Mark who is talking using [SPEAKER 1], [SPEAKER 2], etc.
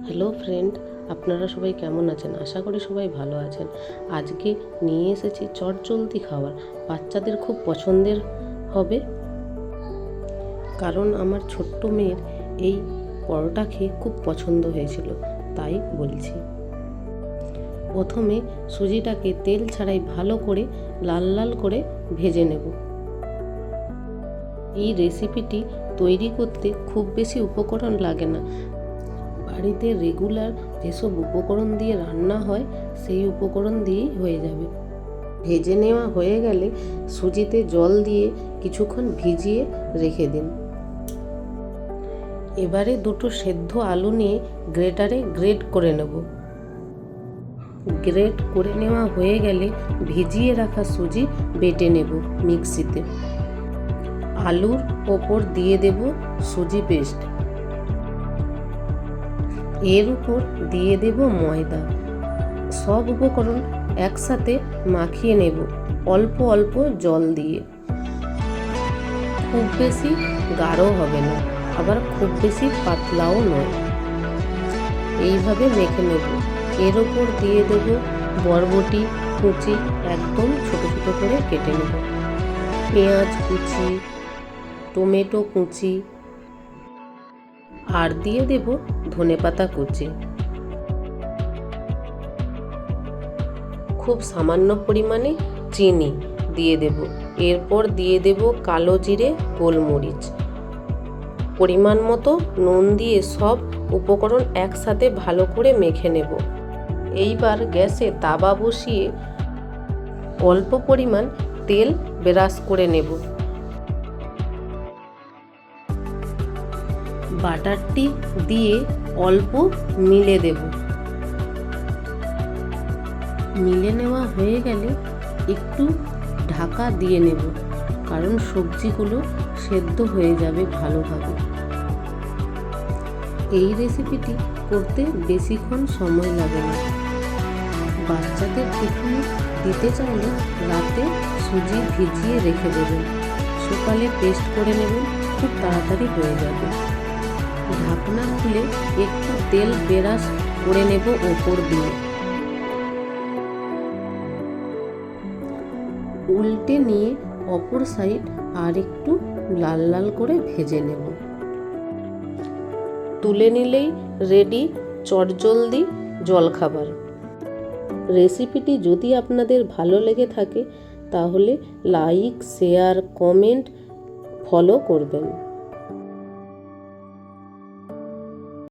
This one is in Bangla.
[SPEAKER 1] হ্যালো ফ্রেন্ড, আপনারা সবাই কেমন আছেন? আশা করি সবাই ভালো আছেন। আজকে নিয়ে এসেছি চটজলদি খাবার। বাচ্চাদের খুব পছন্দের হবে। কারণ আমার ছোট্ট মেয়ের এই পরোটা খেয়ে খুব পছন্দ হয়েছিল, তাই বলছি। প্রথমে সুজিটাকে তেল ছাড়াই ভালো করে লাল লাল করে ভেজে নেব। এই রেসিপিটি তৈরি করতে খুব বেশি উপকরণ লাগে না। বাড়িতে রেগুলার যেসব উপকরণ দিয়ে রান্না হয়, সেই উপকরণ দিয়েই হয়ে যাবে। ভেজে নেওয়া হয়ে গেলে সুজিতে জল দিয়ে কিছুক্ষণ ভিজিয়ে রেখে দিন। এবারে দুটো সেদ্ধ আলু নিয়ে গ্রেটারে গ্রেট করে নেব। গ্রেট করে নেওয়া হয়ে গেলে ভিজিয়ে রাখা সুজি বেটে নেব মিক্সিতে। আলুর ওপর দিয়ে দেব সুজি পেস্ট। এর উপর দিয়ে দেব ময়দা। সব উপকরণ একসাথে মাখিয়ে নেব অল্প অল্প জল দিয়ে। খুব বেশি গাঢ় হবে না, আবার খুব বেশি পাতলাও নয়। এইভাবে মেখে নেব। এর ওপর দিয়ে দেব বরবটি, কুচি, একদম ছোট ছোট করে কেটে নেব। পেঁয়াজ কুচি, টমেটো কুচি আর দিয়ে দেব ধনেপাতা কুচি। খুব সামান্য পরিমাণে চিনি দিয়ে দেব। এরপর দিয়ে দেব কালো জিরে, গোলমরিচ। পরিমাণ মতো নুন দিয়ে সব উপকরণ একসাথে ভালো করে মেখে নেব। এইবার গ্যাসে তাবা বসিয়ে অল্প পরিমাণ তেল ব্রাশ করে নেব। বাটারটি দিয়ে অল্প মিলে দেব। মিলে নেওয়া হয়ে গেলে একটু ঢাকা দিয়ে নেব, কারণ সবজিগুলো সেদ্ধ হয়ে যাবে ভালোভাবে। এই রেসিপিটি করতে বেশিক্ষণ সময় লাগে না। বাচ্চাদের টিফিনে দিতে চাইলে রাতে সুজি ভিজিয়ে রেখে দেবেন। সকালে পেস্ট করে নেবেন, খুব তাড়াতাড়ি হয়ে যাবে। ঢাকনা খুলে একটু তেল বেরাস করে নেব ওপর দিয়ে। উল্টে নিয়ে অপর সাইড আর একটু লাল লাল করে ভেজে নেব। তুলে নিলেই রেডি চটজলদি জলখাবার। রেসিপিটি যদি আপনাদের ভালো লেগে থাকে, তাহলে লাইক শেয়ার কমেন্ট ফলো করবেন।